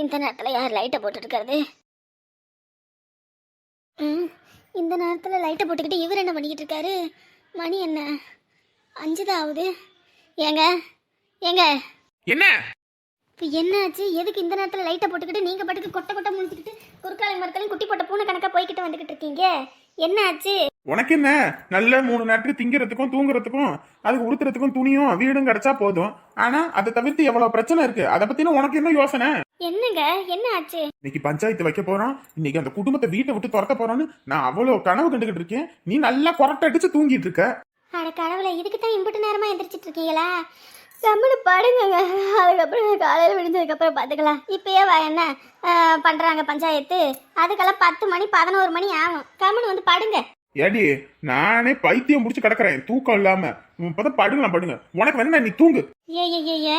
இந்த நேரத்தில் யார் லைட்டை போட்டுருக்கிறது? இந்த நேரத்தில் லைட்டை போட்டுக்கிட்டு இவர் என்ன பண்ணிக்கிட்டு இருக்காரு? மணி என்ன? அஞ்சு தான் ஆகுது. ஏங்க ஏங்க. என்ன? இப்போ என்ன ஆச்சு எதுக்கு இந்த நேரத்தில் லைட்டை போட்டுக்கிட்டு நீங்கள் பாட்டுக்கு கொட்டை கொட்டை முடிச்சுக்கிட்டு குறுக்காலை மரத்துலையும் குட்டி போட்ட பூனை கணக்காக போய்கிட்டு வந்துக்கிட்டு இருக்கீங்க? என்ன ஆச்சு உனக்கு என்ன நல்ல மூணு நேரத்துக்கு திங்கிறதுக்கும் தூங்குறதுக்கும் அதுக்கு உடுத்துறதுக்கும் துணியும் வீடும் கிடைச்சா போதும். ஆனா அதை தவிர்த்து எவ்வளவு பிரச்சனை இருக்கு? அதை பத்தின உனக்கு என்ன யோசனை? என்னங்க? என்ன ஆச்சு? இன்னைக்கு பஞ்சாயத்து வைக்க போறோம். இன்னைக்கு அந்த குடும்பத்தை வீட்டை விட்டு துரத்த போறோம்னு நான் அவ்வளவு கனவு கண்டுகிட்டு இருக்கேன். நீ நல்லா கொரட்டை அடிச்சு தூங்கிட்டு இருக்க. அட கடவுளை இதுக்கு தான் இம்புட்டு நேரமாக எந்திரிச்சிட்டு இருக்கீங்களா? கம்முனு படுங்க அதுக்கப்புறம் காலையில் விழுந்ததுக்கப்புறம் பார்த்துக்கலாம் இப்பயே வா என்ன பண்ணுறாங்க பஞ்சாயத்து. அதுக்கெல்லாம் பத்து மணி பதினோரு மணி ஆகும். கம்முனு வந்து படுங்க. ஏடி நானே பைத்தியம் முடிச்சு கிடக்குறேன். தூக்கம் இல்லாம. இப்பதான் படுங்கலாம் படுங்க உனக்கு வேணா நீ தூங்கு. ஏ ஏ ஏ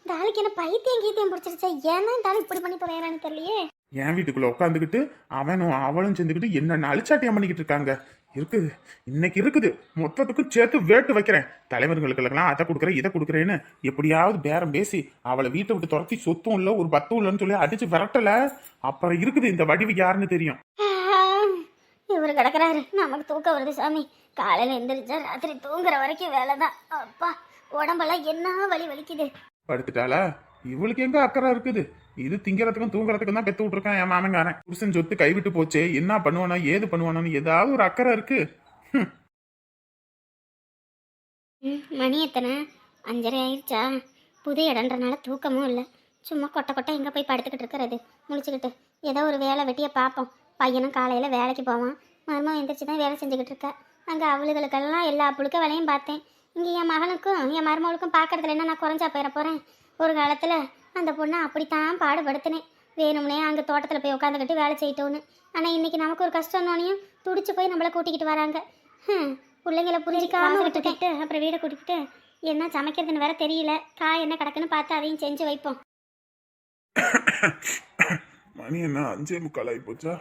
இந்த ஆளுக்கு என்ன பைத்தியம் கீத்தியம் பிடிச்சிருச்சா? ஏன்னா இந்த ஆளு இப்படி பண்ணி தொலைறான்னு தெரியலையே. என் வீட்டுக்குள்ள உட்காந்துக்கிட்டு அவனும் அவளும் சேர்ந்துக்கிட்டு என்ன நலிச்சாட்டியம் பண்ணிக்கிட்டு இருக்காங்க. இருக்குது. இன்னைக்கு இருக்குது. மொத்தத்துக்கும் சேர்த்து வேட்டு வைக்கிறேன். தலைவர்களுக்கெல்லாம் அதை கொடுக்குறேன் இதை கொடுக்குறேன்னு எப்படியாவது பேரம் பேசி அவளை வீட்டை விட்டு துரத்தி சொத்தும் இல்லை ஒரு பத்தும் இல்லைன்னு சொல்லி அடிச்சு விரட்டல. அப்புறம் இருக்குது இந்த வடிவு யாருன்னு தெரியும். இவர் கிடக்குறாரு. நமக்கு தூக்கம் வருது சாமி. காலையில் எந்திரிச்சா ராத்திரி தூங்குற வரைக்கும் வேலை தான் அப்பா உடம்பெல்லாம் என்ன வலி வலிக்குது? படுத்துட்டாளா? இவளுக்கு எங்க அக்கறை இருக்குது? இது திங்கிறதுக்கும் தூங்குறதுக்கும் தான் பெத்து விட்டுருக்கான் என் மாமங்காரன் புருஷன் சொத்து கைவிட்டு போச்சே என்ன பண்ணுவானோ ஏது பண்ணுவானோன்னு ஏதாவது ஒரு அக்கறை இருக்கு. மணி எத்தனை? அஞ்சரை ஆயிடுச்சா? புது இடன்றனால தூக்கமும் இல்லை. சும்மா கொட்டை கொட்டை எங்கே போய் படுத்துக்கிட்டு இருக்கிறது? முழிச்சுக்கிட்டு ஏதோ ஒரு வேலை வெட்டியை பார்ப்போம். பையனும் காலையில் வேலைக்கு போவான். மருமம் எந்திரிச்சு தான் வேலை செஞ்சுக்கிட்டு இருக்கா. அங்கே அவளுகளுக்கெல்லாம் எல்லா புழுக்க வேலையும் பார்த்தேன். இங்கே என் மகனுக்கும் என் மருமகளுக்கும் பார்க்கறதுல என்ன நான் குறைஞ்சா போயிட போகிறேன் ஒரு காலத்தில் அந்த பொண்ணை அப்படித்தான் பாடுபடுத்தினேன். வேணும்னே அங்கே தோட்டத்தில் போய் உட்காந்துக்கிட்டு வேலை செய்யிட்டோன்னு ஆனால் இன்னைக்கு நமக்கு ஒரு கஷ்டம்னோனையும் துடிச்சு போய் நம்மளை கூட்டிக்கிட்டு வராங்க. பிள்ளைங்கள புரிஞ்சிக்காம விட்டுக்கிட்டு அப்புறம் வீடை கூட்டிக்கிட்டு என்ன சமைக்கிறதுன்னு வேற தெரியல. காய் என்ன கிடக்குன்னு பார்த்து அதையும் செஞ்சு வைப்போம். மணி என்ன அஞ்சே முக்கால் ஆகி போச்சா?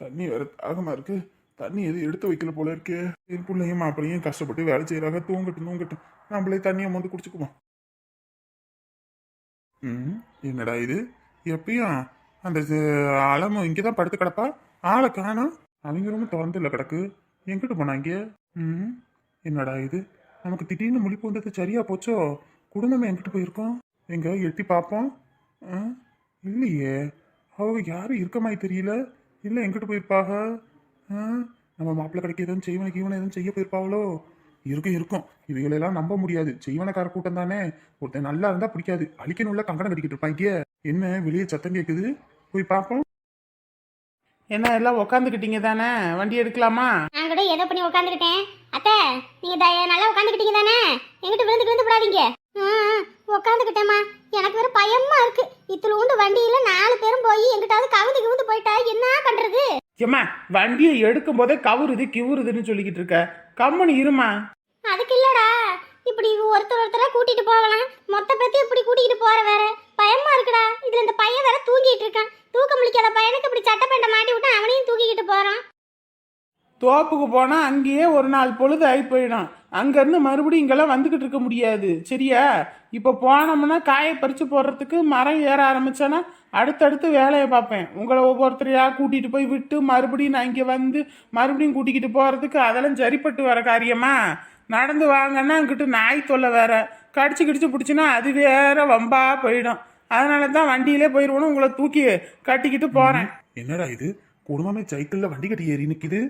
தண்ணி வேற தாகமா இருக்கு. தண்ணி எதுவும் எடுத்து வைக்கல போல இருக்கு. என் பிள்ளையும் மாப்பிள்ளையும் கஷ்டப்பட்டு வேலை செய்யறாங்க தூங்கட்டும் தூங்கட்டும். நம்மளே தண்ணியை வந்து குடிச்சுக்குவோம். ம் என்னடா இது? எப்பயும் அந்த அலமு இங்கே தான் படுத்து கிடப்பா? ஆளை காணோம் அவங்க ரொம்ப திறந்து இல்லை கிடக்கு. எங்கிட்டு போனாங்க ம் என்னடா இது? நமக்கு திடீர்னு முழிப்பு வந்தது சரியா போச்சோ? குடும்பமே எங்கிட்டு போயிருக்கோம்? எங்க எட்டி பார்ப்போம்? ஆ இல்லையே. அவங்க யாரும் இருக்க மாதிரி தெரியல. இல்லை எங்கிட்ட போயிருப்பாக? ஆ? நம்ம மாப்பிள்ளை கடைக்கு எதுவும் செய்வனை கீவனை எதுவும் செய்ய போயிருப்பாங்களோ இருக்கும் இருக்கும். இவைகளெல்லாம் நம்ப முடியாது. செய்வனக்கார கூட்டம் தானே. ஒருத்தன் நல்லா இருந்தா பிடிக்காது. அழிக்கணும்ல கங்கணம் கட்டிக்கிட்டு இருப்பாங்க என்ன வெளியே சத்தம் கேட்குது போய் பார்ப்போம் என்ன எல்லாம் உக்காந்துக்கிட்டீங்க தானே? வண்டி எடுக்கலாமா? நான் கூட ஏதோ பண்ணி உட்காந்துக்கிட்டேன் அத்தை நீங்க நல்லா உட்காந்துக்கிட்டீங்க தானே? எங்கிட்ட விழுந்து விழுந்து விடாதீங்க உட்காந்துக்கிட்டேம்மா எனக்கு வேற பயமா இருக்கு. இத்துலூண்டு வண்டியில நாலு பேரும் போய் எங்கிட்டாவது கவுந்து கிவுந்து போயிட்டா என்ன பண்றது? ஏம்மா வண்டியை எடுக்கும் போதே கவுருது கிவுருதுன்னு சொல்லிக்கிட்டு இருக்க. கம்மனு இருமா அதுக்கு இல்லடா. இப்படி ஒருத்தர் ஒருத்தரா கூட்டிட்டு போகலாம். மொத்த பேத்தி இப்படி கூட்டிட்டு போற வேற. பயமா இருக்குடா. இதுல இந்த பையன் வேற தூங்கிட்டு இருக்கான். தூக்க முடிக்காத பையனுக்கு இப்படி சட்டை பேண்ட மாட்டி விட்டு அவனையும் தூக்கிக்கிட்டு போறான். தோப்புக்கு போனால் அங்கேயே ஒரு நாள் பொழுது ஆகி போயிடும். அங்கேருந்து மறுபடியும் இங்கெல்லாம் வந்துக்கிட்டு இருக்க முடியாது. சரியா? இப்போ போனோம்னா காயை பறித்து போடுறதுக்கு மரம் ஏற ஆரம்பிச்சேன்னா அடுத்தடுத்து வேலையை பார்ப்பேன். உங்களை ஒவ்வொருத்தரையாக கூட்டிகிட்டு போய் விட்டு மறுபடியும் நான் இங்கே வந்து மறுபடியும் கூட்டிக்கிட்டு போகிறதுக்கு அதெல்லாம் சரிப்பட்டு வர காரியமா? நடந்து வாங்கன்னா அங்கிட்டு நாய் தொல்லை வேற. கடிச்சு கிடிச்சு பிடிச்சின்னா அது வேற வம்பா போயிடும். அதனால தான் வண்டியிலே போயிடுவோன்னு உங்களை தூக்கி கட்டிக்கிட்டு போகிறேன் என்னடா இது? குடும்பமே சைக்கிளில் வண்டி கட்டி ஏறி நிற்கிது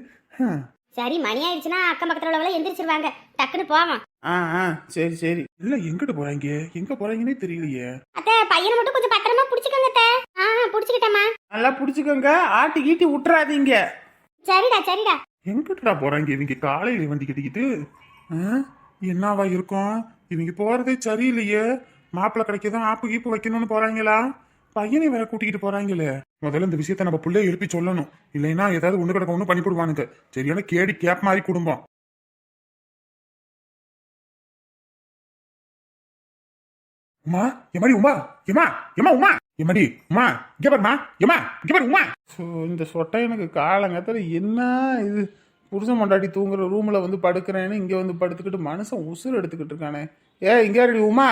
சரி மணி ஆயிடுச்சுன்னா அக்கம் பக்கத்துல உள்ளவங்க எந்திரிச்சிருவாங்க. டக்குன்னு போவான் ஆ ஆ சரி சரி. இல்ல எங்கிட்டு போறாங்க எங்க போறாங்கன்னே தெரியலையே. அத்தை பையனை மட்டும் கொஞ்சம் பத்திரமா புடிச்சுக்கோங்க அத்தை. ஆ புடிச்சுக்கிட்டேம்மா. நல்லா புடிச்சுக்கோங்க. ஆட்டி கீட்டி விட்டுறாதீங்க சரிடா சரிடா. எங்கிட்டடா போறாங்க இவங்க காலையில வண்டி கட்டிக்கிட்டு. ஆ? என்னவா இருக்கும்? இவங்க போறதே சரியில்லையே. மாப்பிள்ளை கிடைக்கதான் ஆப்பு கீப்பு வைக்கணும்னு போறாங்களா? பையனை வேற கூட்டிகிட்டு போறாங்களே. முதல்ல இந்த விஷயத்த நம்ம பிள்ளைய எழுப்பி சொல்லணும். இல்லைன்னா ஏதாவது ஒண்ணு கிடக்க ஒண்ணு பண்ணிவிடுவானுங்க சரியான கேடி கேப் மாதிரி குடும்பம். உமா எமடி உமா? எமா எமா உமா? எமடி உமா? இங்க பாருமா எமா இங்க பாரு உமா. ஸோ இந்த சொட்டை எனக்கு காலங்கத்துல என்ன இது? புருஷன் மண்டாட்டி தூங்குற ரூம்ல வந்து படுக்கிறேன்னு இங்க வந்து படுத்துக்கிட்டு மனுஷன் உசுறு எடுத்துக்கிட்டு இருக்கானே. ஏ இங்க ரெடி உமா.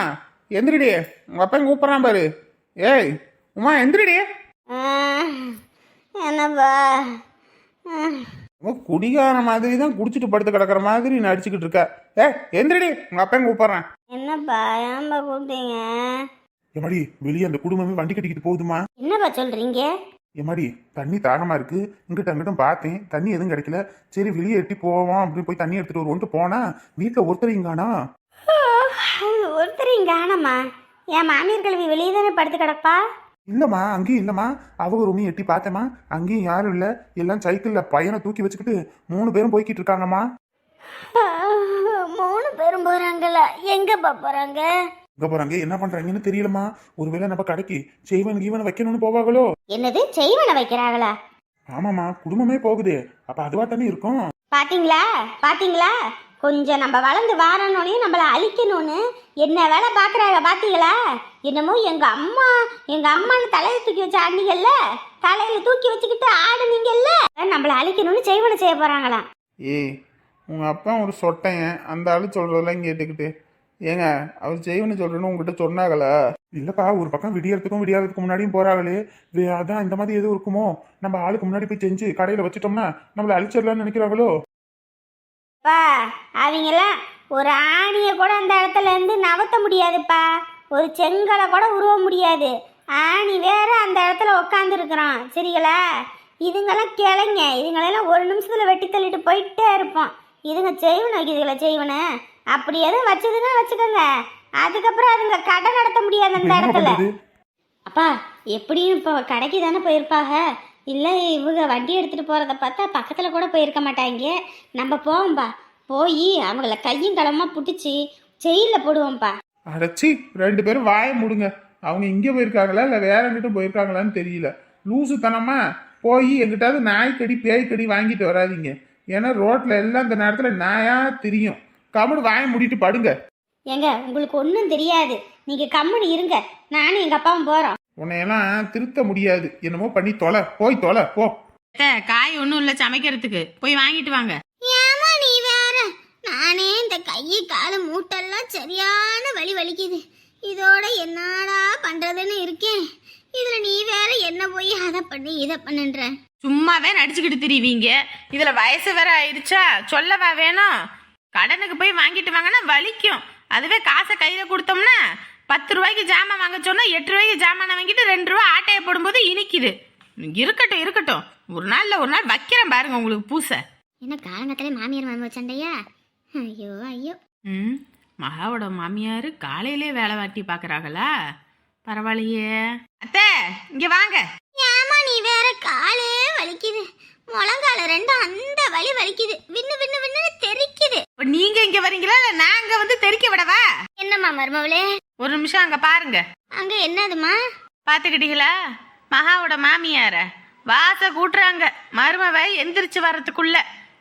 எந்திரிடி. உங்க அப்பா கூப்பிட்றான் பாரு. ஏய் உமா எந்திரிடி. என்னப்பா? குடிகார மாதிரி தான் குடிச்சிட்டு படுத்து கிடக்குற மாதிரி நடிச்சுக்கிட்டு இருக்க. ஏ எந்திரிடி உங்க அப்பா கூப்பிட்றேன். என்னப்பா ஏன்பா கூப்பிட்டீங்க? எம்மாடி வெளியே அந்த குடும்பமே வண்டி கட்டிக்கிட்டு போகுதுமா என்னப்பா சொல்றீங்க? எம்மாடி தண்ணி தாகமா இருக்கு. இங்கிட்ட அங்கிட்டும் பார்த்தேன். தண்ணி எதுவும் கிடைக்கல. சரி வெளியே எட்டி போவோம் அப்படின்னு போய் தண்ணி எடுத்துட்டு வருவோன்ட்டு போனா வீட்டில் ஒருத்தர் இங்கானா ஒருத்தர் இங்க ஆனம்மா என் மாமியார் கல்வி வெளியே தானே படுத்து கிடப்பா? இல்லம்மா அங்கேயும் இல்லம்மா. அவங்க ரூமையும் எட்டி பார்த்தேம்மா. அங்கேயும் யாரும் இல்லை. எல்லாம் சைக்கிள்ல பையனை தூக்கி வச்சுக்கிட்டு மூணு பேரும் போய்கிட்டு இருக்காங்கம்மா. மூணு பேரும் போறாங்களா? எங்கப்பா போறாங்க? இங்க போறாங்க? என்ன பண்றாங்கன்னு தெரியலம்மா. ஒருவேளை நம்ம கடைக்கு செய்வன் கீவனை வைக்கணும்னு போவாங்களோ? என்னது? செய்வன வைக்கிறாங்களா? ஆமாம்மா குடும்பமே போகுது. அப்ப அதுவா தானே இருக்கும்? பாத்தீங்களா? பாத்தீங்களா? கொஞ்சம் நம்ம வளர்ந்து வாரணுன்னே நம்மள அழிக்கணும்னு என்ன வேலை பார்க்குறாங்க பார்த்தீங்களா என்னமோ எங்கள் அம்மா எங்கள் அம்மான்னு தலையில் தூக்கி வச்ச ஆடினீங்கல்ல தலையில் தூக்கி வச்சுக்கிட்டு ஆடுனீங்கல்ல நம்மளை அழிக்கணும்னு செய்வனை செய்ய போகிறாங்களாம் ஏய் உங்கள் அப்பா ஒரு சொட்டையன் அந்த ஆள் சொல்கிறதெல்லாம் கேட்டுக்கிட்டு. ஏங்க அவர் செய்வனு சொல்கிறேன்னு உங்ககிட்ட சொன்னாங்களா? இல்லைப்பா ஒரு பக்கம் விடியறதுக்கும் விடியாததுக்கு முன்னாடியும் போகிறாங்களே வே- அதான் இந்த மாதிரி எதுவும் இருக்குமோ? நம்ம ஆளுக்கு முன்னாடி போய் செஞ்சு கடையில் வச்சிட்டோம்னா நம்மளை அழிச்சிடலாம்னு நினைக்கிறாங்களோ? பா அவங்கெல்லாம் ஒரு ஆணியை கூட அந்த இடத்துல இருந்து நவத்த முடியாதுப்பா. ஒரு செங்கலை கூட உருவ முடியாது. ஆணி வேற அந்த இடத்துல உக்காந்துருக்குறான். சரிங்களா? இதுங்கெல்லாம் கிளைங்க. இதுங்களெல்லாம் ஒரு நிமிஷத்தில் வெட்டி தள்ளிட்டு போயிட்டே இருப்போம். இதுங்க செய்வன இதுகளை செய்வன? அப்படி எதுவும் வச்சதுன்னா வச்சுக்கோங்க. அதுக்கப்புறம் அதுங்க கடை நடத்த முடியாது அந்த இடத்துல. அப்பா எப்படியும் இப்போ கடைக்கு தானே போயிருப்பாங்க? இல்லை இவங்க வண்டி எடுத்துகிட்டு போகிறத பார்த்தா பக்கத்தில் கூட போயிருக்க மாட்டாங்க. நம்ம போவோம்பா. போய் அவங்கள கையும் களமாக பிடிச்சி ஜெயிலில் போடுவோம்ப்பா அடைச்சி ரெண்டு பேரும் வாய மூடுங்க. அவங்க இங்க போயிருக்காங்களா இல்ல வேற எங்கிட்ட போயிருக்காங்களான்னு தெரியல. லூசுத்தனமா போய் எங்கிட்டாவது நாய்க்கடி பேய்க்கடி வாங்கிட்டு வராதீங்க. ஏன்னா ரோட்ல எல்லாம் இந்த நேரத்துல நாயா தெரியும். கம்முனு வாய மூடிட்டு படுங்க. ஏங்க உங்களுக்கு ஒன்றும் தெரியாது. நீங்கள் கம்முனு இருங்க. நானும் எங்கள் அப்பாவும் போகிறோம் உன்னையெல்லாம் திருத்த முடியாது. என்னமோ பண்ணி தொலை. போய் தொலை போ. காய் ஒன்றும் இல்லை சமைக்கிறதுக்கு. போய் வாங்கிட்டு வாங்க. ஏமா நீ வேற? நானே இந்த கை காலு மூட்டெல்லாம் சரியான வலி வலிக்குது. இதோட என்னடா பண்ணுறதுன்னு இருக்கேன். இதில் நீ வேற என்ன போய் அதை பண்ணு இதை பண்ணுன்ற? சும்மாவே நடிச்சுக்கிட்டு திரிவீங்க. இதுல வயசு வேற ஆயிடுச்சா? சொல்லவா வேணும்? கடனுக்கு போய் வாங்கிட்டு வாங்கன்னா வலிக்கும். அதுவே காசை கையில கொடுத்தோம்னா பத்து ரூபாய்க்கு ஜாமான் வாங்க சொன்னா எட்டு ரூபாய்க்கு ஜாமான் வாங்கிட்டு ரெண்டு ரூபா ஆட்டையை போடும்போது இனிக்குது. இருக்கட்டும் இருக்கட்டும். ஒரு நாள்ல ஒரு நாள் வைக்கிறேன் பாருங்க உங்களுக்கு பூசை. என்ன காலங்கத்திலே மாமியார் மாமி சண்டையா? ஐயோ ஐயோ. ம் மகாவோட மாமியார் காலையிலே வேலை வாட்டி பார்க்கறாங்களா? பரவாயில்லையே. அத்தை இங்க வாங்க. ஏமா நீ வேற காலே வலிக்குது. முழங்கால ரெண்டும் அந்த வலி வலிக்குது. விண்ணு விண்ணு விண்ணுன்னு தெரிக்குது நீங்க இங்க வரீங்களா? இல்ல நாங்க வந்து தெறிக்க விடவா? என்னம்மா மருமவளே ஒரு நிமிஷம் அங்க பாருங்க. அங்க என்னதுமா பாத்துக்கிட்டீங்களா? மகாவோட மாமியார வாச கூட்டுறாங்க. மருமவ எந்திரிச்சு வர்றதுக்குள்ள.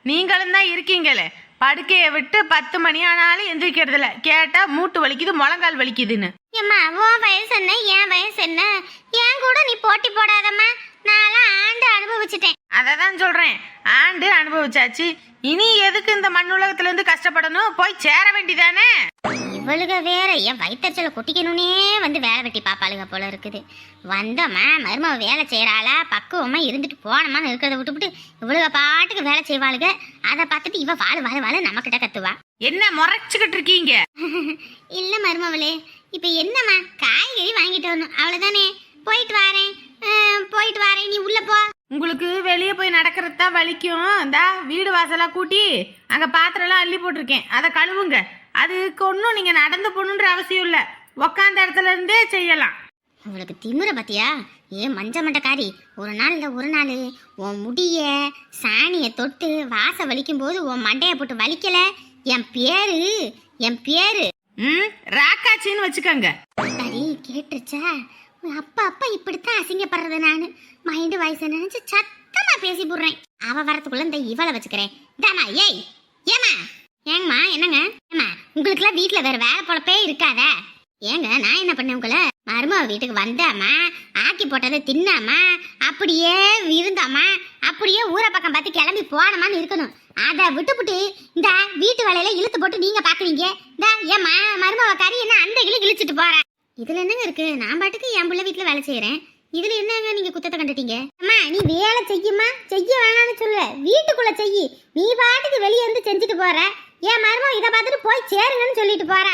நீங்களும் தான் இருக்கீங்களே. படுக்கையை விட்டு பத்து மணி ஆனாலும் எந்திரிக்கிறது இல்ல கேட்டா மூட்டு வலிக்குது முழங்கால் வலிக்குதுன்னு. ஏம்மா உன் வயசு என்ன? என் வயசு என்ன? என் கூட நீ போட்டி போடாதம்மா. நான்லாம் ஆண்டு அனுபவிச்சிட்டேன். அதை தான் சொல்றேன். ஆண்டு அனுபவிச்சாச்சு. இனி எதுக்கு இந்த மண்ணுலகத்துல இருந்து கஷ்டப்படணும்? போய் சேர வேண்டிதானே? இவளுக வேற என் வயிற்றுச்சல கொட்டிக்கணும்னே வந்து வேலை வெட்டி பாப்பாளுங்க போல இருக்குது. வந்தோமா மருமக வேலை செய்யறாளா பக்குவமா இருந்துட்டு போனோமான்னு இருக்கிறத விட்டுவிட்டு இவளுக பாட்டுக்கு வேலை செய்வாளுக. அதை பார்த்துட்டு இவ வாழ வாழ வாழ நம்ம கிட்ட கத்துவா. என்ன முறைச்சுக்கிட்டு இருக்கீங்க? இல்ல மருமவளே இப்ப என்னம்மா? காய்கறி வாங்கிட்டு வரணும். அவ்வளவுதானே? போயிட்டு வரேன். போயிட்டு வரேன். நீ உள்ள போ. உங்களுக்கு வெளியே போய் நடக்கிறது தான் வலிக்கும். இந்தா வீடு வாசலா கூட்டி அங்க பாத்திரம்லாம் அள்ளி போட்டிருக்கேன். அதை கழுவுங்க. அதுக்கு ஒன்றும் நீங்க நடந்து போகணுன்ற அவசியம் இல்லை. உக்காந்த இடத்துல இருந்தே செய்யலாம். உங்களுக்கு திமிர பாத்தியா? ஏ மஞ்ச மண்டக்காரி? ஒரு நாள் இல்ல ஒரு நாள். உன் முடிய சாணியை தொட்டு வாச வலிக்கும் போது உன் மண்டைய போட்டு வலிக்கல? என் பேரு என் பேரு. ம் ராக்காச்சின்னு வச்சுக்கோங்க. அடி கேட்டுருச்சா? அப்பா அப்பா இப்படித்தான் அசிங்கப்படுறது நானு. மைண்டு வயசு நினைச்சு சத்தமா பேசி போடுறேன். அவ வரத்துக்குள்ள இந்த இவளை வச்சுக்கிறேன். தாமா ஏய் ஏமா ஏங்கம்மா என்னங்க? ஏமா உங்களுக்குலாம் வீட்டுல வேற வேலை பொழப்பே இருக்காதா? ஏங்க நான் என்ன பண்ணேன் உங்களை? மருமக வீட்டுக்கு வந்தாமா ஆக்கி போட்டதை தின்னாமா அப்படியே இருந்தாமா அப்படியே ஊரை பக்கம் பார்த்து கிளம்பி போனமான்னு இருக்கணும். அதை விட்டுப்புட்டு இந்த வீட்டு வேலையில இழுத்து போட்டு நீங்க பாக்குறீங்க இந்த ஏமா மருமக கறி என்ன அந்த கிளி கிழிச்சிட்டு போற? இதுல என்னங்க இருக்கு? நான் பாட்டுக்கு என் பிள்ளை வீட்டுல வேலை செய்யறேன் இதுல என்னங்க நீங்க குத்தத்தை கண்டுட்டீங்க? அம்மா நீ வேலை செய்யுமா? செய்ய வேணாம்னு சொல்ல வீட்டுக்குள்ள செய்யி. நீ பாட்டுக்கு வெளியே வந்து செஞ்சுட்டு போற. என் மருமவ இதை பார்த்துட்டு போய் சேருங்கன்னு சொல்லிட்டு போற.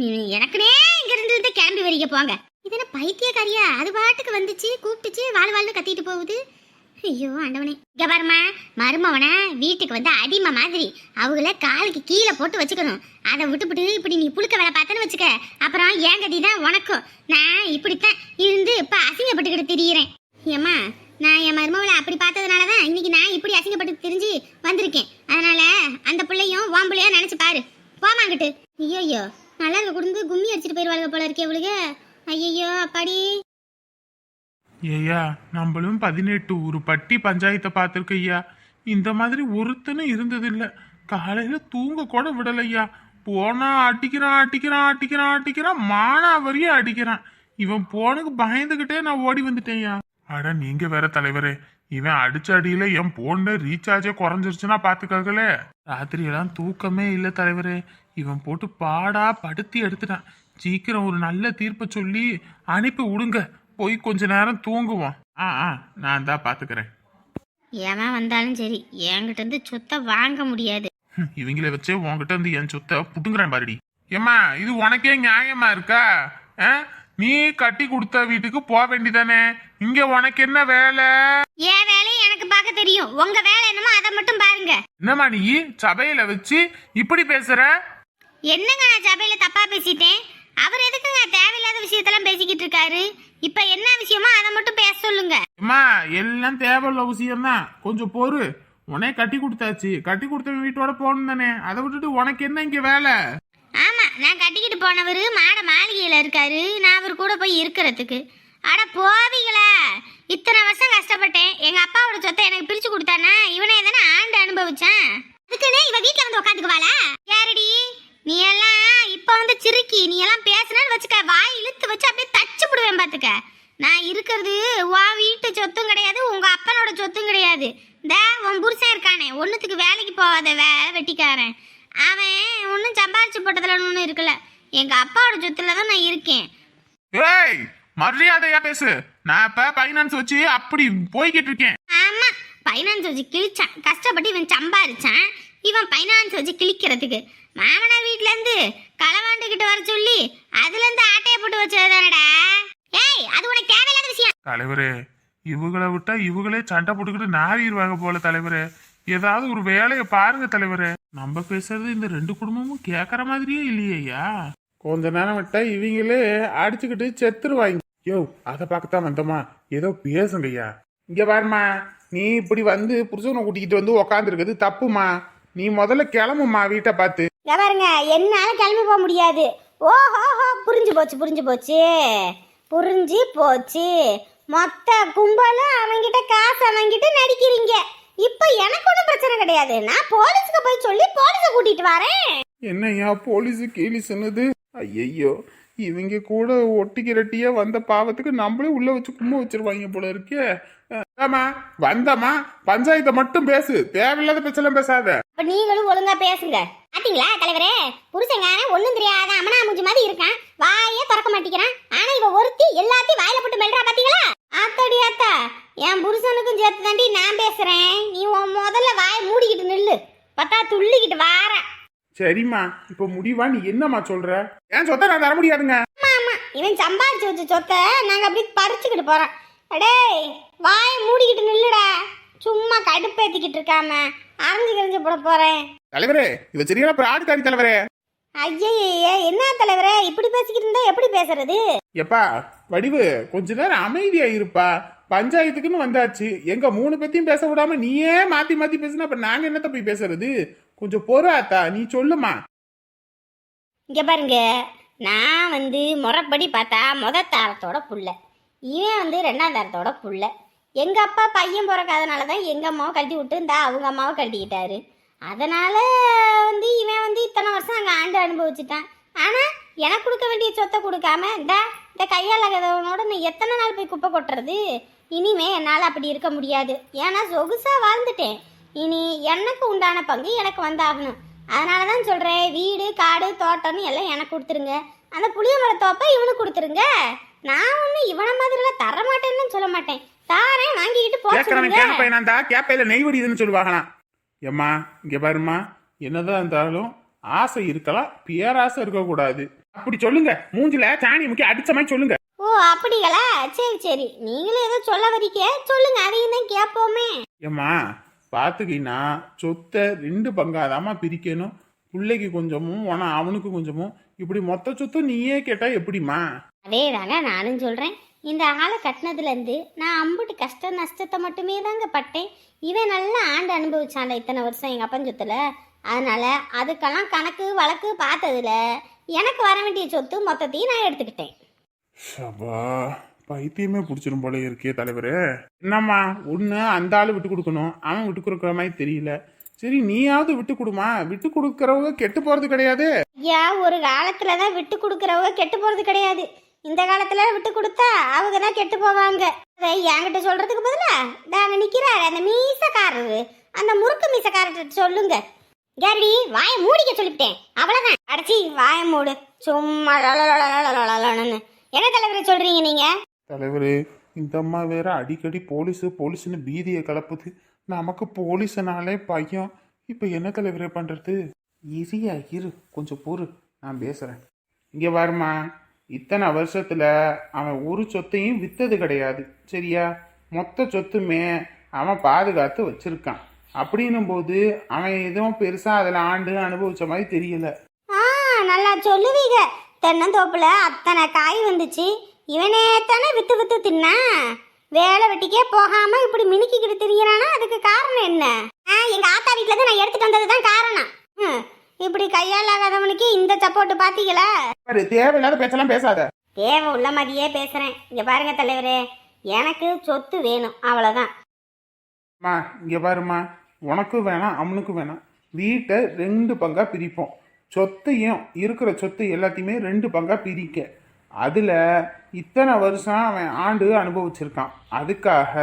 நீ எனக்குனே இங்க இருந்து கிளம்பி வரீங்க போங்க. இது என்ன பைத்தியக்காரியா? அது பாட்டுக்கு வந்துச்சு கூப்பிட்டுச்சு வாழ் வாழ்னு கத்திட்டு போகுது. ஐயோ ஆண்டவனே. இங்க பாருமா மருமவனை வீட்டுக்கு வந்து அடிமை மாதிரி. அவங்கள காலுக்கு கீழே போட்டு வச்சுக்கணும். அதை விட்டுப்புட்டு இப்படி நீ புழுக்க வேலை பார்த்தேன்னு வச்சுக்க. அப்புறம் ஏன் கதி தான் உனக்கும்? நான் இப்படித்தான் இருந்து இப்போ அசிங்கப்பட்டுக்கிட்டு திரியிறேன். ஏம்மா நான் என் மருமவளை அப்படி பார்த்ததுனால தான் இன்னைக்கு நான் இப்படி அசிங்கப்பட்டு தெரிஞ்சு வந்திருக்கேன். அதனால அந்த பிள்ளையும் உன் பிள்ளையா நினச்சி பாரு. போமாங்கிட்டு ஐயோ நல்லா இருக்க குடுந்து கும்மி அடிச்சிட்டு போயிருவாளுங்க போல இருக்கே இவளுக்கு ஐயோ அப்பாடி. ஏய்யா நம்மளும் பதினெட்டு ஒரு பட்டி பஞ்சாயத்தை பார்த்துருக்க ஐயா. இந்த மாதிரி ஒருத்தனும் இருந்ததில்லை. காலையில் தூங்க கூட விடலையா. போனா அடிக்கிறான் அடிக்கிறான் அடிக்கிறான் அடிக்கிறான் மானா வரையும் அடிக்கிறான். இவன் போனுக்கு பயந்துக்கிட்டே நான் ஓடி வந்துட்டேன்யா அட நீங்க வேற தலைவரே. இவன் அடிச்ச அடியில என் போன்ல ரீசார்ஜே குறைஞ்சிருச்சுன்னா பாத்துக்காங்களே ராத்திரியெல்லாம் தூக்கமே இல்லை தலைவரே. இவன் போட்டு பாடா படுத்தி எடுத்துட்டான். சீக்கிரம் ஒரு நல்ல தீர்ப்பை சொல்லி அனுப்பி விடுங்க. போய் கொஞ்ச நேரம் தூங்குவோம். ஆ ஆ நான் தான் பாத்துக்கிறேன். எவன் வந்தாலும் சரி என்கிட்ட இருந்து சொத்தை வாங்க முடியாது. இவங்கள வச்சே உன்கிட்ட இருந்து என் சொத்தை புடுங்குறேன் பாருடி. ஏம்மா இது உனக்கே நியாயமா இருக்கா? நீ கட்டி கொடுத்த வீட்டுக்கு போக வேண்டிதானே இங்க உனக்கு என்ன வேலை? என் வேலையை எனக்கு பார்க்க தெரியும். உங்க வேலை என்னமோ அதை மட்டும் பாருங்க. என்னம்மா நீ? சபையில வச்சு இப்படி பேசுற? என்னங்க நான் சபையில தப்பா பேசிட்டேன்? அவர் எதுக்குங்க தேவையில்லாத விஷயத்தெல்லாம் பேசிக்கிட்டு இருக்காரு? இப்ப என்ன விஷயமோ அதை மட்டும் பேச சொல்லுங்க. அம்மா எல்லாம் தேவையில்ல விஷயம்தான். கொஞ்சம் பொறு. உனே கட்டி கொடுத்தாச்சு. கட்டி கொடுத்த வீட்டோட போகணும் தானே. அதை விட்டுட்டு உனக்கு என்ன இங்க வேலை? ஆமா நான் கட்டிக்கிட்டு போனவர் மாட மாளிகையில இருக்காரு. நான் அவர் கூட போய் இருக்கிறதுக்கு. அட போவீங்களா. இத்தனை வருஷம் கஷ்டப்பட்டேன். எங்க அப்பாவோட சொத்தை எனக்கு பிரிச்சு கொடுத்தானா? இவனை தானே ஆண்டு அனுபவிச்சான்? அதுக்குன்னு இவ வீட்ல வந்து உட்காந்துக்குவாளா யாரடி? நீ எல்லாம் இப்ப வந்து சிரிக்கி நீ எல்லாம் பேசுனேன்னு வச்சுக்க வாய் இழுத்து வச்சு அப்படியே தச்சு விடுவேன் பாத்துக்க. நான் இருக்கிறது உன் வீட்டு சொத்தும் கிடையாது உங்க அப்பனோட சொத்தும் கிடையாது. இந்த உன் புருஷன் இருக்கானே ஒன்றுத்துக்கு வேலைக்கு போகாத வே வெட்டிக்காரன். அவன் ஒன்றும் சம்பாரிச்சு போட்டதுல ஒன்றும் இருக்கல. எங்க அப்பாவோட சொத்துல தான் நான் இருக்கேன். ஏய் மரியாதையா பேசு. நான் இப்ப பைனான்ஸ் வச்சு அப்படி போய்கிட்டு இருக்கேன். ஆமா பைனான்ஸ் வச்சு கிழிச்சான். கஷ்டப்பட்டு இவன் சம்பாரிச்சான். இவன் பைனான்ஸ் வச்சு கிழிக்கிறதுக்கு. மாமனார் வீட்ல இருந்து களவாண்டு கிட்ட வர சொல்லி அதுல இருந்து ஆட்டைய போட்டு வச்சதுதானடா ஏய் அது உனக்கு தேவையில்லாத விஷயம் தலைவரே இவங்களை விட்டா இவங்களே சண்டை போட்டுக்கிட்டு நாவிடுவாங்க போல தலைவரே. ஏதாவது ஒரு வேலையை பாருங்க தலைவரே. நம்ம பேசுறது இந்த ரெண்டு குடும்பமும் கேக்குற மாதிரியே இல்லையா கொஞ்ச நேரம் விட்டா இவங்களே அடிச்சுக்கிட்டு செத்துருவாங்க. யோ அதை பார்க்கத்தான் வந்தோமா? ஏதோ பேசுங்கய்யா. இங்க பாருமா நீ இப்படி வந்து புருஷனை கூட்டிக்கிட்டு வந்து உக்காந்துருக்குது தப்புமா நீ முதல்ல கிளம்புமா வீட்டை பார்த்து. பாருங்க என்னால கிளம்பி போக முடியாது. ஓஹோஹோ புரிஞ்சு போச்சு புரிஞ்சு போச்சு. புரிஞ்சு போச்சு. மொத்த கும்பலும் அவங்கிட்ட காசு அவங்கிட்ட நடிக்கிறீங்க. இப்ப எனக்கு ஒன்றும் பிரச்சனை கிடையாது. நான் போலீஸ்க்கு போய் சொல்லி போலீஸை கூட்டிட்டு வரேன். என்னய்யா போலீஸ் கீழி சொன்னது ஐயையோ இவங்க கூட ஒட்டிக்கிறட்டியா வந்த பாவத்துக்கு நம்மளே உள்ள வச்சு கும்ப வச்சிருவாங்க போல இருக்கே. ஆமா வந்தமா பஞ்சாயத்தை மட்டும் பேசு. தேவையில்லாத பேச்செல்லாம் பேசாத. அப்ப நீங்களும் ஒழுங்கா பேசுங்க. பாத்தீங்களா தலைவரே? புருஷங்கான ஒண்ணும் தெரியாத அமனா மூஞ்சி மாதிரி இருக்கான். வாயே திறக்க மாட்டேங்கிறான். ஆனா இவ ஒருத்தி எல்லாத்தையும் வாயில போட்டு மெல்றா பாத்தீங்களா? ஆத்தாடி ஆத்தா என் புருஷனுக்கும் சேர்த்து தாண்டி நான் பேசுறேன். நீ உன் முதல்ல வாயை மூடிக்கிட்டு நில்லு. பார்த்தா துள்ளிக்கிட்டு வார. சரிம்மா இப்ப முடிவா? நீ என்னம்மா சொல்ற? ஏன் சொத்தை நான் தர முடியாதுங்க? ஆமா ஆமா. இவன் சம்பாரிச்சு வச்ச சொத்தை நாங்க அப்படி பறிச்சுக்கிட்டு போறோம். அடேய் வாயை மூடிக்கிட்டு நில்லுடா. சும்மா கடுப்பேத்திக்கிட்டு இருக்காம அரைஞ்சு கரைஞ்சு போட போறேன். தலைவரே இவ சரியான பிராடுகாரி தலைவரே. ஐயய்யே என்ன தலைவரே? இப்படி பேசிக்கிட்டு இருந்தா எப்படி பேசுறது? எப்பா வடிவு கொஞ்ச நேரம் அமைதியா இருப்பா. பஞ்சாயத்துக்குன்னு வந்தாச்சு. எங்க மூணு பேத்தையும் பேச விடாம நீயே மாத்தி மாத்தி பேசுனா அப்ப நாங்க என்னத்த போய் பேசுறது? கொஞ்சம் பொறாத்தா நீ சொல்லுமா. இங்க பாருங்க. நான் வந்து முறைப்படி பார்த்தா முத தாரத்தோட புள்ள. இவன் வந்து ரெண்டாம் தாரத்தோட புள்ள. எங்க அப்பா பையன் பிறக்காதனால தான் எங்க அம்மாவை கழட்டி விட்டு இந்த அவங்க அம்மாவை கழட்டிக்கிட்டாரு. அதனால வந்து இவன் வந்து இத்தனை வருஷம் அங்கே ஆண்டு அனுபவிச்சுட்டான். ஆனா எனக்கு கொடுக்க வேண்டிய சொத்தை கொடுக்காம இந்த இந்த கையால் கதவனோட நான் எத்தனை நாள் போய் குப்பை கொட்டுறது? இனிமே என்னால் அப்படி இருக்க முடியாது. ஏன்னா சொகுசா வாழ்ந்துட்டேன். இனி எனக்கு உண்டான பங்கு எனக்கு வந்தாகணும். அதனால தான் சொல்கிறேன் வீடு காடு தோட்டம்னு எல்லாம் எனக்கு கொடுத்துருங்க. அந்த புளியமலை தோப்பை இவனுக்கு கொடுத்துருங்க. நான் ஒன்றும் இவனை மாதிரிலாம் தர மாட்டேன்னு சொல்ல மாட்டேன். தாரேன் வாங்கிக்கிட்டு போக கேட்கறவன் சொல்லுங்க. கேட்க பையனாந்தா கேப்பையில நெய் வடியுதுன்னு சொல்லுவாங்களாம். ஏம்மா இங்க பாருமா என்னதான் இருந்தாலும் ஆசை இருக்கலாம் பேராசை இருக்கக்கூடாது. அப்படி சொல்லுங்க. மூஞ்சில சாணி முக்கி அடிச்ச மாதிரி சொல்லுங்க. ஓ அப்படிங்களா? சரி சரி. நீங்களும் ஏதோ சொல்ல வரீங்க. சொல்லுங்க அதையும் தான் கேட்போமே. ஏம்மா பார்த்துக்கினா சொத்தை ரெண்டு பங்காதாம்மா பிரிக்கணும். பிள்ளைக்கு கொஞ்சமும் உன அவனுக்கு கொஞ்சமும். இப்படி மொத்த சொத்தும் நீயே கேட்டா எப்படிம்மா? அதே தாங்க நானும் சொல்கிறேன் இந்த ஆளை கட்டினதுலேருந்து நான் அம்புட்டு கஷ்ட நஷ்டத்தை மட்டுமே தாங்க பட்டேன். இவன் நல்லா ஆண்டு அனுபவிச்சான்ல இத்தனை வருஷம் எங்கள் அப்பன் சொத்துல. அதனால அதுக்கெல்லாம் கணக்கு வழக்கு பார்த்ததுல எனக்கு வர வேண்டிய சொத்து மொத்தத்தையும் நான் எடுத்துக்கிட்டேன். சபா பைத்தியமே பிடிச்சிரும் போல இருக்கே தலைவரே. என்னம்மா ஒன்று அந்த ஆள் விட்டு கொடுக்கணும். அவன் விட்டு கொடுக்குற மாதிரி தெரியல. சரி நீயாவது விட்டு கொடுமா. விட்டு கொடுக்கறவங்க கெட்டு போறது கிடையாது. ஐயா ஒரு காலத்தில் தான் விட்டு கொடுக்குறவங்க கெட்டு போகிறது கிடையாது. இந்த காலத்துல விட்டு கொடுத்தா அவங்க தான் கெட்டு போவாங்க. அதை என்கிட்ட சொல்றதுக்கு பதிலா நாங்க நிக்கிறாரு அந்த மீசக்காரரு. அந்த முறுக்கு மீசக்காரர்கிட்ட சொல்லுங்க. கேரடி வாய மூடிக்க சொல்லிவிட்டேன். அவ்வளவுதான். அடைச்சி வாய மூடு. சும்மா என்ன தலைவரை சொல்றீங்க நீங்க? தலைவர் இந்த அம்மா வேற அடிக்கடி போலீஸ் போலீஸ்னு பீதியை கலப்புது. நமக்கு போலீஸ்னாலே பயம். இப்போ என்ன தலைவரே பண்ணுறது ஈஸியா இரு கொஞ்சம் பொறு. நான் பேசுகிறேன் இங்கே வருமா இத்தனை வருஷத்தில் அவன் ஒரு சொத்தையும் விற்றது கிடையாது. சரியா? மொத்த சொத்துமே அவன் பாதுகாத்து வச்சிருக்கான். அப்படின்னும் போது அவன் எதுவும் பெருசாக அதில் ஆண்டு அனுபவிச்ச மாதிரி தெரியல. ஆ நல்லா சொல்லுவீங்க தென்னந்தோப்புல அத்தனை காய் வந்துச்சு. இவனே தானே வித்து வித்து தின்னா? வேலை வெட்டிக்கே போகாம இப்படி மினுக்கிக்கிட்டு திரியறானா? அதுக்கு காரணம் என்ன? ஆ, எங்க ஆத்தா வீட்டுல நான் எடுத்துட்டு வந்தது தான் காரணம் இப்படி கையால் ஆகாதவனுக்கு இந்த சப்போர்ட் பாத்தீங்களா? பாரு தேவையில்லாத பேச்செல்லாம் பேசாத. தேவை உள்ள மாதிரியே பேசுறேன். இங்க பாருங்க தலைவரே எனக்கு சொத்து வேணும் அவ்வளவுதான். அம்மா இங்கே பாரும்மா. உனக்கும் வேணாம் அவனுக்கும் வேணாம். வீட்டை ரெண்டு பங்காக பிரிப்போம். சொத்தையும் இருக்கிற சொத்து எல்லாத்தையுமே ரெண்டு பங்காக பிரிக்க. அதில் இத்தனை வருஷம் அவன் ஆண்டு அனுபவிச்சிருக்கான். அதுக்காக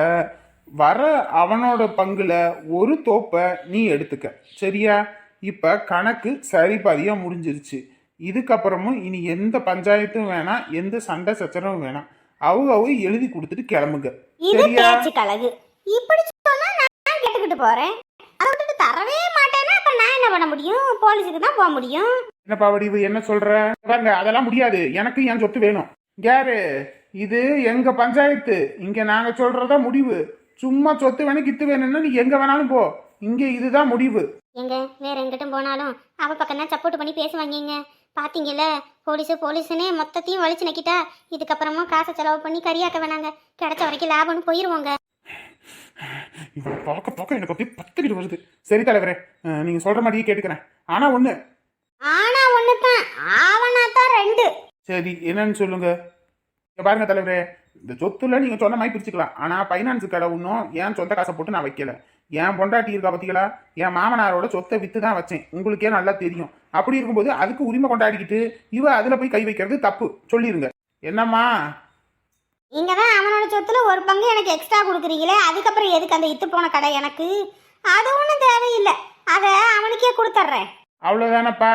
வர அவனோட பங்குல ஒரு தோப்பை நீ எடுத்துக்க. சரியா? இப்போ கணக்கு சரி பாதியாக முடிஞ்சிருச்சு. இதுக்கப்புறமும் இனி எந்த பஞ்சாயத்தும் வேணாம் எந்த சண்டை சச்சரவும் வேணாம். அவங்க அவங்க எழுதி கொடுத்துட்டு கிளம்புங்க. இது பேச்சு கழகு இப்படி சொன்னா நான் கேட்டுக்கிட்டு போறேன். அதை விட்டுட்டு தரவே மாட்டேன்னா அப்ப நான் என்ன பண்ண முடியும்? போலீஸுக்கு தான் போக முடியும். என்னப்பா வடிவு என்ன சொல்ற? பாருங்க அதெல்லாம் முடியாது. எனக்கு என் சொத்து வேணும். யாரு? இது எங்க பஞ்சாயத்து. இங்க நாங்க சொல்றதா முடிவு. சும்மா சொத்து வேணும் கித்து வேணும்னா நீ எங்க வேணாலும் போ. இங்க இதுதான் முடிவு. எங்க? வேற எங்கிட்டும் போனாலும் அவ பக்கம் தான் சப்போர்ட் பண்ணி பேசுவாங்கங்க. பாத்தீங்கல்ல? போலீஸு போலீஸுன்னே மொத்தத்தையும் வலிச்சு நக்கிட்டா இதுக்கப்புறமா காசை செலவு பண்ணி கரியாக்க வேணாங்க. கிடைச்ச வரைக்கும் லாபம்னு போயிருவோங்க. இவன் பார்க்க பார்க்க எனக்கு அப்படியே பத்துக்கிட்டு வருது. சரி தலைவரே அஹ், நீங்க சொல்ற மாதிரியே கேட்டுக்கிறேன். ஆனா ஒண்ணு. ஆனா ஒண்ணுதான். ஆவனா தான் ரெண்டு. சரி என்னன்னு சொல்லுங்க. இங்க பாருங்க தலைவரே இந்த சொத்துல நீங்க சொன்ன மாதிரி பிரிச்சுக்கலாம். ஆனா பைனான்ஸ் கடை ஒன்றும் என் சொந்த காசை போட்டு நான் வைக்கல. என் பொண்டாட்டி இருக்கா பார்த்தீங்களா என் மாமனாரோட சொத்தை வித்து தான் வச்சேன். உங்களுக்கே நல்லா தெரியும். அப்படி இருக்கும்போது அதுக்கு உரிமை கொண்டாடிக்கிட்டு இவ அதுல போய் கை வைக்கிறது தப்பு. சொல்லிருங்க. என்னம்மா? நீங்க தான் அவனோட சொத்துல ஒரு பங்கு எனக்கு எக்ஸ்ட்ரா கொடுக்குறீங்களே அதுக்கப்புறம் எதுக்கு அந்த இத்து போன கடை எனக்கு? அது ஒன்றும் தேவையில்லை. அதை அவனுக்கே கொடுத்துட்றேன் அவ்வளவுதானப்பா?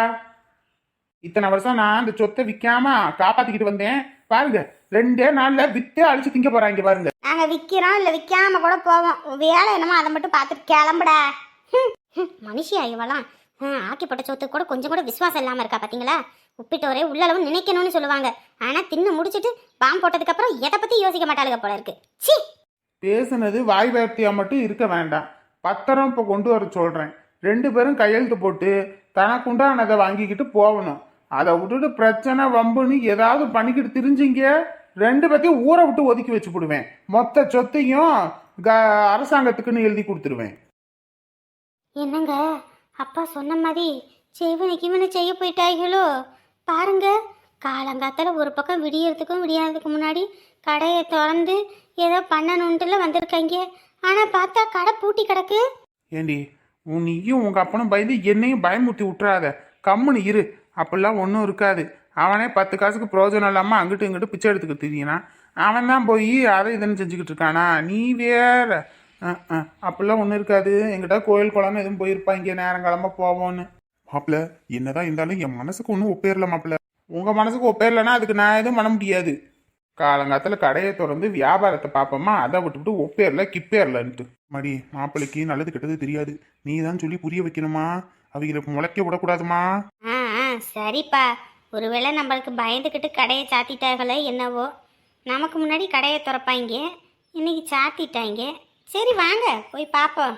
இத்தனை வருஷம் நான் இந்த சொத்தை விற்காம காப்பாத்திக்கிட்டு வந்தேன். பாருங்க ரெண்டே நாள்ல வித்தே அழிச்சு திங்க போறாங்க பாருங்க. நாங்க விக்கிறோம் இல்ல விக்காம கூட போவோம். வேலை என்னமோ அதை மட்டும் பார்த்துட்டு கிளம்புடா. மனுஷியா இவளாம் ஹம், ஆக்கிப்பட்ட சொத்துக்கு கூட கொஞ்சம் கூட விசுவாசம் இல்லாம இருக்கா பாத்தீங்களா? உப்பிட்டோரே உள்ளளவு நினைக்கணும்னு சொல்லுவாங்க. ஆனா தின்னு முடிச்சிட்டு பாம்பு போட்டதுக்கு அப்புறம் எதை பத்தி யோசிக்க மாட்டாளுங்க போல இருக்கு. சி பேசுனது வாய் வார்த்தையா மட்டும் இருக்க வேண்டாம். பத்திரம் இப்போ கொண்டு வர சொல்றேன். ரெண்டு பேரும் கையெழுத்து போட்டு தனக்குண்டானதை வாங்கிக்கிட்டு போகணும். அதை விட்டுட்டு பிரச்சனை வம்புன்னு ஏதாவது பண்ணிக்கிட்டு திரிஞ்சிங்க. ரெண்டு பேத்தையும் ஊரை விட்டு ஒதுக்கி வச்சு போடுவேன் மொத்த சொத்தையும் க அரசாங்கத்துக்குன்னு எழுதி கொடுத்துருவேன். என்னங்க? அப்பா சொன்ன மாதிரி செய்வனுக்கு இவனை செய்ய போயிட்டாங்களோ பாருங்க காலங்காத்தால ஒரு பக்கம் விடியறதுக்கும் விடியாததுக்கு முன்னாடி கடையை திறந்து ஏதோ பண்ணணுன்ட்டுல வந்திருக்காங்க. ஆனால் பார்த்தா கடை பூட்டி கிடக்கு. ஏண்டி நீயும் உங்க அப்பனும் பயந்து என்னையும் பயமுறுத்தி விட்டுறாத. கம்முன்னு இரு. அப்படிலாம் ஒன்றும் இருக்காது. அவனே பத்து காசுக்கு பிரயோஜனம் இல்லாமல் அங்கிட்டு இங்கிட்டு பிச்சை எடுத்துக்க தெரியினா அவன் தான் போய் அதை இதுன்னு செஞ்சுக்கிட்டு இருக்கானா? நீ வேற. அப்படிலாம் ஒன்றும் இருக்காது. எங்கிட்ட கோயில் குளம்னு எதுவும் போயிருப்பாங்க நேரம் கிளம்ப போவோன்னு. மாப்பிள்ள என்னதான் இருந்தாலும் என் மனசுக்கு ஒன்றும் ஒப்பேரல மாப்பிள்ள உங்கள் மனசுக்கு ஒப்பேரலன்னா அதுக்கு நான் எதுவும் பண்ண முடியாது. காலங்காலத்தில் கடையை திறந்து வியாபாரத்தை பார்ப்போமா? அதை விட்டுவிட்டு ஒப்பேரல கிப்பேர்லன்ட்டு மடி மாப்பிள்ளைக்கு நல்லது கெட்டது தெரியாது. நீ தான் சொல்லி புரிய வைக்கணுமா? அவங்களுக்கு முளைக்க விடக்கூடாதுமா? சரிப்பா. ஒருவேளை நம்மளுக்கு பயந்துக்கிட்டு கடையை சாத்திட்டாங்களோ என்னவோ. நமக்கு முன்னாடி கடையை திறப்பாங்க இன்னைக்கு சாத்திட்டாங்க சரி வாங்க. போய் பார்ப்போம்